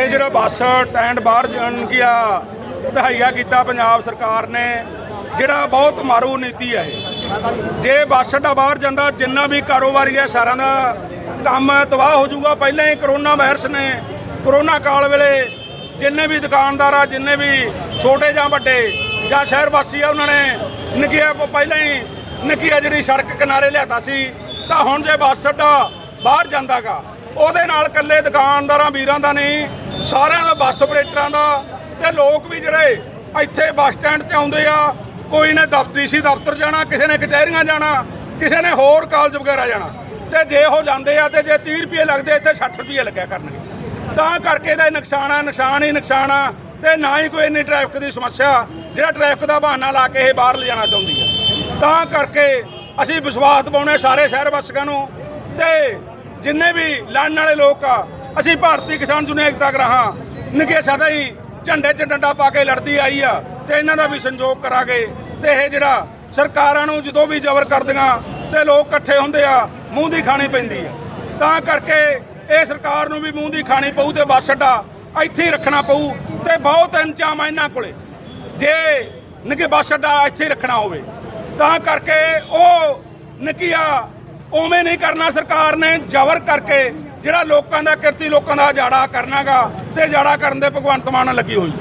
ਇਹ ਜਿਹੜਾ ਬੱਸ ਟੈਂਡ ਬਾਹਰ ਜਾਣ ਗਿਆ ਤਹਈਆ ਕੀਤਾ ਪੰਜਾਬ ਸਰਕਾਰ ਨੇ, ਜਿਹੜਾ ਬਹੁਤ ਮਾਰੂ ਨੀਤੀ ਹੈ ਜੇ ਬੱਸ ਅੱਡਾ ਬਾਹਰ ਜਾਂਦਾ, ਜਿੰਨਾ ਵੀ ਕਾਰੋਬਾਰੀ ਹੈ ਸਾਰਿਆਂ ਦਾ ਕੰਮ ਤਬਾਹ ਹੋ ਜਾਊਗਾ। ਪਹਿਲਾਂ ਹੀ ਕਰੋਨਾ ਵਾਇਰਸ ਨੇ, ਕਰੋਨਾ ਕਾਲ ਵੇਲੇ ਜਿੰਨੇ ਵੀ ਦੁਕਾਨਦਾਰ ਆ, ਜਿੰਨੇ ਵੀ ਛੋਟੇ ਜਾਂ ਵੱਡੇ ਜਾਂ ਸ਼ਹਿਰ ਵਾਸੀ ਆ, ਉਹਨਾਂ ਨੇ ਨਕੀਆ ਪਹਿਲਾਂ ਹੀ ਨਕੀਆ ਜਿਹੜੀ ਸੜਕ ਕਿਨਾਰੇ ਲਿਆਤਾ ਸੀ, ਤਾਂ ਹੁਣ ਜੇ ਬੱਸ ਅੱਡਾ ਬਾਹਰ ਜਾਂਦਾਗਾ, ਉਹਦੇ ਨਾਲ ਇਕੱਲੇ ਦੁਕਾਨਦਾਰਾਂ, ਵੀਰਾਂ ਦਾ ਨਹੀਂ ਸਾਰਿਆਂ ਦਾ ਬੱਸ ਆਪਰੇਟਰਾਂ ਦਾ ਤੇ ਲੋਕ ਵੀ ਜਿਹੜੇ ਇੱਥੇ ਬੱਸ ਸਟੈਂਡ ਤੇ ਆਉਂਦੇ ਆ, ਕੋਈ ਨੇ ਦਫ਼ਤਰੀ ਸੀ ਦਫ਼ਤਰ ਜਾਣਾ, ਕਿਸੇ ਨੇ ਕਚਹਿਰੀਆਂ ਜਾਣਾ, ਕਿਸੇ ਨੇ ਹੋਰ ਕਾਲਜ ਵਗੈਰਾ ਜਾਣਾ, ਤੇ ਜੇ ਉਹ ਜਾਂਦੇ ਆ ਤੇ ਜੇ 30 ਰੁਪਏ ਲੱਗਦੇ ਇੱਥੇ 60 ਰੁਪਏ ਲੱਗਿਆ ਕਰਨਗੇ। ਤਾਂ ਕਰਕੇ ਇਹਦਾ ਨੁਕਸਾਨ ਆ, ਨੁਕਸਾਨ ਹੀ ਨੁਕਸਾਨ ਆ, ਤੇ ਨਾ ਹੀ ਕੋਈ ਇੰਨੀ ਟ੍ਰੈਫਿਕ ਦੀ ਸਮੱਸਿਆ, ਜਿਹੜਾ ਟ੍ਰੈਫਿਕ ਦਾ ਬਹਾਨਾ ਲਾ ਕੇ ਇਹ ਬਾਹਰ ਲਿਜਾਣਾ ਚਾਹੁੰਦੀ ਹੈ ਤਾਂ ਕਰਕੇ ਅਸੀਂ ਵਿਸ਼ਵਾਸ ਦਿਵਾਉਣੇ ਸਾਰੇ ਸ਼ਹਿਰ ਵਾਸੀਆਂ ਨੂੰ, ਤੇ ਜਿੰਨੇ ਵੀ ਲੜਨ ਵਾਲੇ ਲੋਕ ਆ ਅਸੀਂ ਭਾਰਤੀ ਕਿਸਾਨ ਯੂਨੀਅਨ ਏਕਤਾ ਗਰਾਹਾਂ ਨਿਕੇ ਸਦਾ ਹੀ ਝੰਡੇ 'ਚ ਡੰਡਾ ਪਾ ਕੇ ਲੜਦੀ ਆਈ ਆ ਤੇ ਇਹਨਾਂ ਦਾ ਵੀ ਸੰਯੋਗ ਕਰਾਂਗੇ ਤੇ ਇਹ ਜਿਹੜਾ ਸਰਕਾਰਾਂ ਨੂੰ ਜਦੋਂ ਵੀ ਜ਼ਬਰ ਕਰਦੀਆਂ ਤੇ ਲੋਕ ਇਕੱਠੇ ਹੁੰਦੇ ਆ, ਮੂੰਹ ਦੀ ਖਾਣੀ ਪੈਂਦੀ ਆ। ਤਾਂ ਕਰਕੇ ਇਹ ਸਰਕਾਰ ਨੂੰ ਵੀ ਮੂੰਹ ਦੀ ਖਾਣੀ ਪਊ ਤੇ ਬੱਸ ਅੱਡਾ ਇੱਥੇ ਹੀ ਰੱਖਣਾ ਪਊ ਤੇ ਬਹੁਤ ਇੰਤਜ਼ਾਮ ਆ ਇਹਨਾਂ ਕੋਲੇ। ਜੇ ਨਿੱਕੇ ਬੱਸ ਅੱਡਾ ਇੱਥੇ ਹੀ ਰੱਖਣਾ ਹੋਵੇ, ਤਾਂ ਕਰਕੇ ਉਹ ਨਕੀਆ ਉਵੇਂ ਨਹੀਂ ਕਰਨਾ ਸਰਕਾਰ ਨੇ ਜ਼ਬਰ ਕਰਕੇ ਜਿਹੜਾ ਲੋਕਾਂ ਦਾ ਕਿਰਤੀ, ਲੋਕਾਂ ਦਾ ਜਾੜਾ ਕਰਨਾਗਾ ਤੇ ਜਾੜਾ ਕਰਨ ਦੇ ਭਗਵੰਤ ਮਾਨ ਲੱਗੀ ਹੋਈ।